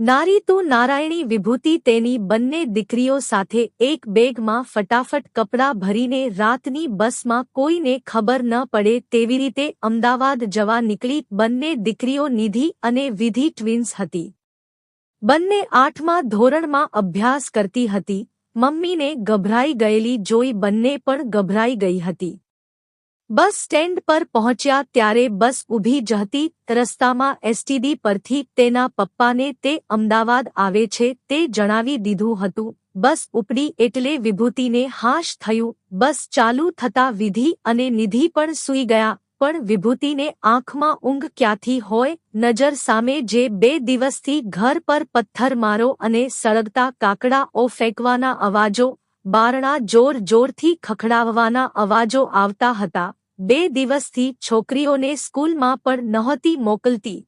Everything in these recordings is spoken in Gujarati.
નારી તો નારાયણી વિભૂતિ તેની બંને દીકરીઓ સાથે એક બેગમાં ફટાફટ કપડાં ભરીને રાતની બસમાં કોઈને ખબર ન પડે તેવી રીતે અમદાવાદ જવા નીકળી બંને દીકરીઓ નિધિ અને વિધિ ટ્વિન્સ હતી. બંને આઠમા ધોરણમાં અભ્યાસ કરતી હતી. મમ્મીને ગભરાઈ ગયેલી જોઈ બંને પણ ગભરાઈ ગઈ હતી. બસ સ્ટેન્ડ પર પહોંચ્યા ત્યારે બસ ઊભી જ હતી. રસ્તામાં એસટીડી પરથી તેના પપ્પાને તે અમદાવાદ આવે છે તે જણાવી દીધું હતું. બસ ઉપડી એટલે વિભૂતિને હાશ થયું. બસ ચાલુ થતા વિધિ અને નિધિ પણ સૂઈ ગયા, પણ વિભૂતિને આંખમાં ઊંઘ ક્યાંથી હોય? નજર સામે જે બે દિવસથી ઘર પર પથ્થરમારો અને સળગતા કાકડાઓ ફેંકવાના અવાજો, બારણા જોર જોરથી ખખડાવવાના અવાજો આવતા હતા. બે દિવસથી છોકરીઓને સ્કૂલમાં પણ નહોતી મોકલતી.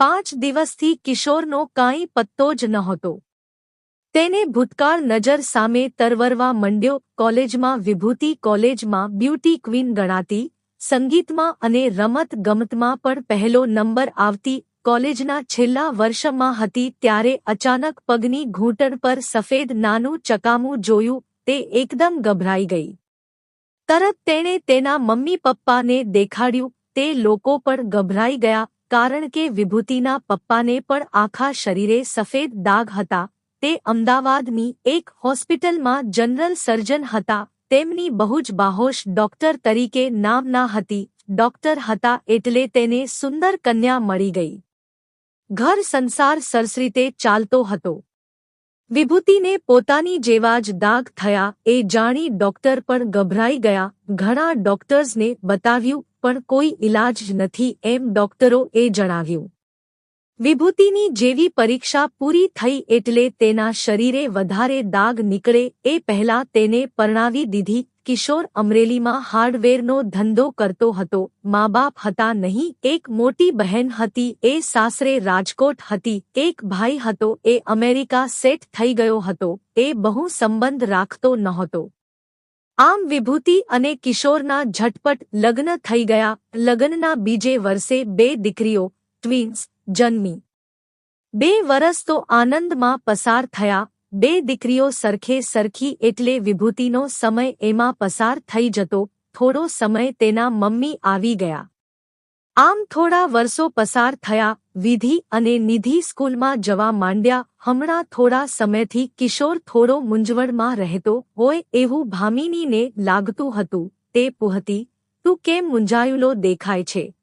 પાંચ દિવસથી કિશોરનો કાંઈ પત્તો જ નહોતો. તેને ભૂતકાળ નજર સામે તરવરવા મંડ્યો, કોલેજમાં વિભૂતિ કોલેજમાં બ્યુટી ક્વીન ગણાતી, સંગીતમાં અને રમત ગમતમાં પણ પહેલો નંબર આવતી, કોલેજના છેલ્લા વર્ષમાં હતી ત્યારે અચાનક પગની ઘૂંટણ પર સફેદ નાનું ચકામું જોયું, તે એકદમ ગભરાઈ ગઈ. તરત તેણે તેના મમ્મી પપ્પાને દેખાડ્યું. તે લોકો પણ ગભરાઈ ગયા, કારણ કે વિભૂતિના પપ્પાને પણ આખા શરીરે સફેદ દાગ હતા. તે અમદાવાદની એક હોસ્પિટલમાં જનરલ સર્જન હતા. તેમની બહુ જ બાહોશ ડોક્ટર તરીકે નામના હતી. ડોક્ટર હતા એટલે તેને સુંદર કન્યા મળી ગઈ. ઘર સંસાર સરસ રીતે ચાલતો હતો. વિભૂતિને પોતાની જેવા જ દાગ થયા એ જાણી ડોક્ટર પણ ગભરાઈ ગયા. ઘણા ડોક્ટર્સને બતાવ્યું, પણ કોઈ ઇલાજ નથી, એમ ડોક્ટરો એ જણાવ્યું. વિભૂતિની જેવી પરીક્ષા પૂરી થઈ એટલે તેના શરીરે વધારે દાગ નીકળે એ પહેલા તેને પરણાવી દીધી. કિશોર અમરેલીમાં હાર્ડવેરનો ધંધો કરતો હતો. મા બાપ હતા નહીં, એક મોટી બહેન હતી, એ સાસરે રાજકોટ હતી, એક ભાઈ હતો, એ અમેરિકા સેટ થઈ ગયો હતો, એ બહુ સંબંધ રાખતો નહોતો. આમ વિભૂતિ અને કિશોરના ઝટપટ લગ્ન થઈ ગયા. લગ્નના બીજે વર્ષે બે દીકરીઓ, ટ્વિન્સ, જન્મી. બે વરસ તો આનંદમાં પસાર થયા. બે દીકરીઓ સરખે સરખી એટલે વિભૂતિનો સમય એમાં પસાર થઈ જતો, થોડો સમય તેના મમ્મી આવી ગયા. આમ થોડા વર્ષો પસાર થયા, વિધિ અને નિધિ સ્કૂલમાં જવા માંડ્યા, હમણાં થોડા સમયથી કિશોર થોડો મૂંઝવણમાં રહેતો હોય એવું ભામિનીને લાગતું હતું, તે પુહતી, તું કેમ મૂંઝાયેલો દેખાય છે?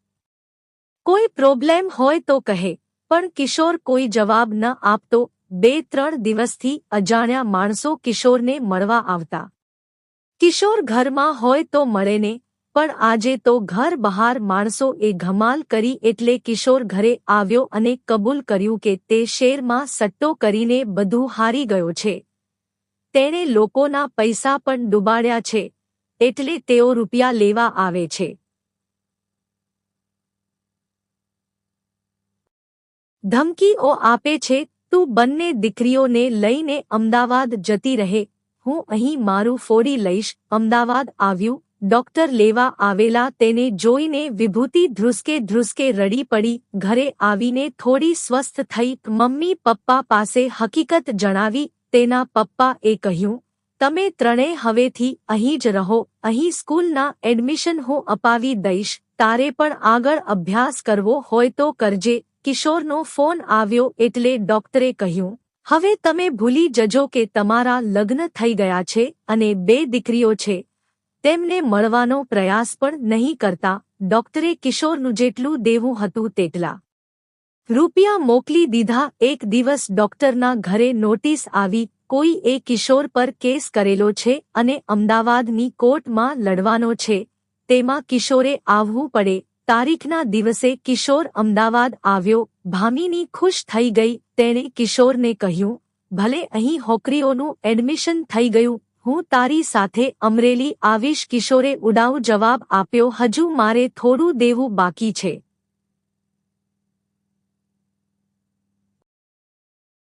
કોઈ પ્રોબ્લેમ હોય તો કહે, પણ કિશોર કોઈ જવાબ ન આપતો બે ત્રણ દિવસથી અજાણ્યા માણસો કિશોરને મળવા આવતા. કિશોર ઘરમાં હોય તો મળેને પણ આજે તો ઘર બહાર માણસો એ ઘમાલ કરી એટલે કિશોર ઘરે આવ્યો અને કબૂલ કર્યું કે તે શેરમાં સટ્ટો કરીને બધું હારી ગયો છે. તેણે લોકોના પૈસા પણ ડૂબાડ્યા છે, એટલે તેઓ રૂપિયા લેવા આવે છે. ધમકીઓ આપે છે તું બંને દીકરીઓને લઈને અમદાવાદ જતી રહે. હું અહીં મારું ફોડી લઈશ. અમદાવાદ આવ્યું. ડોક્ટર લેવા આવેલા તેને જોઈને વિભૂતિ ધ્રુસકે ધ્રુસકે રડી પડી. ઘરે આવીને થોડી સ્વસ્થ થઈ મમ્મી પપ્પા પાસે હકીકત જણાવી. તેના પપ્પાએ કહ્યું, તમે ત્રણેય હવેથી અહીં જ રહો. અહીં સ્કૂલના એડમિશન હું અપાવી દઈશ. તારે પણ આગળ અભ્યાસ કરવો હોય તો કરજે. કિશોરનો ફોન આવ્યો એટલે ડોક્ટરે કહ્યું, હવે તમે ભૂલી જજો કે તમારા લગ્ન થઈ ગયા છે અને બે દીકરીઓ છે. તેમને મળવાનો પ્રયાસ પણ નહીં કરતા ડોક્ટરે કિશોરનું જેટલું દેવું હતું તેટલા રૂપિયા મોકલી દીધા. એક દિવસ ડોક્ટરના ઘરે નોટિસ આવી, કોઈ એ કિશોર પર કેસ કરેલો છે અને અમદાવાદની કોર્ટમાં લડવાનો છે. તેમાં કિશોરે આવવું પડે તારીખના દિવસે કિશોર અમદાવાદ આવ્યો, ભામીની ખુશ થઈ ગઈ, તેણે કિશોરને કહ્યું, ભલે અહીં હોકરીઓનું એડમિશન થઈ ગયું, હું તારી સાથે અમરેલી આવીશ. કિશોરે ઉડાવ જવાબ આપ્યો, હજુ મારે થોડું દેવું બાકી છે.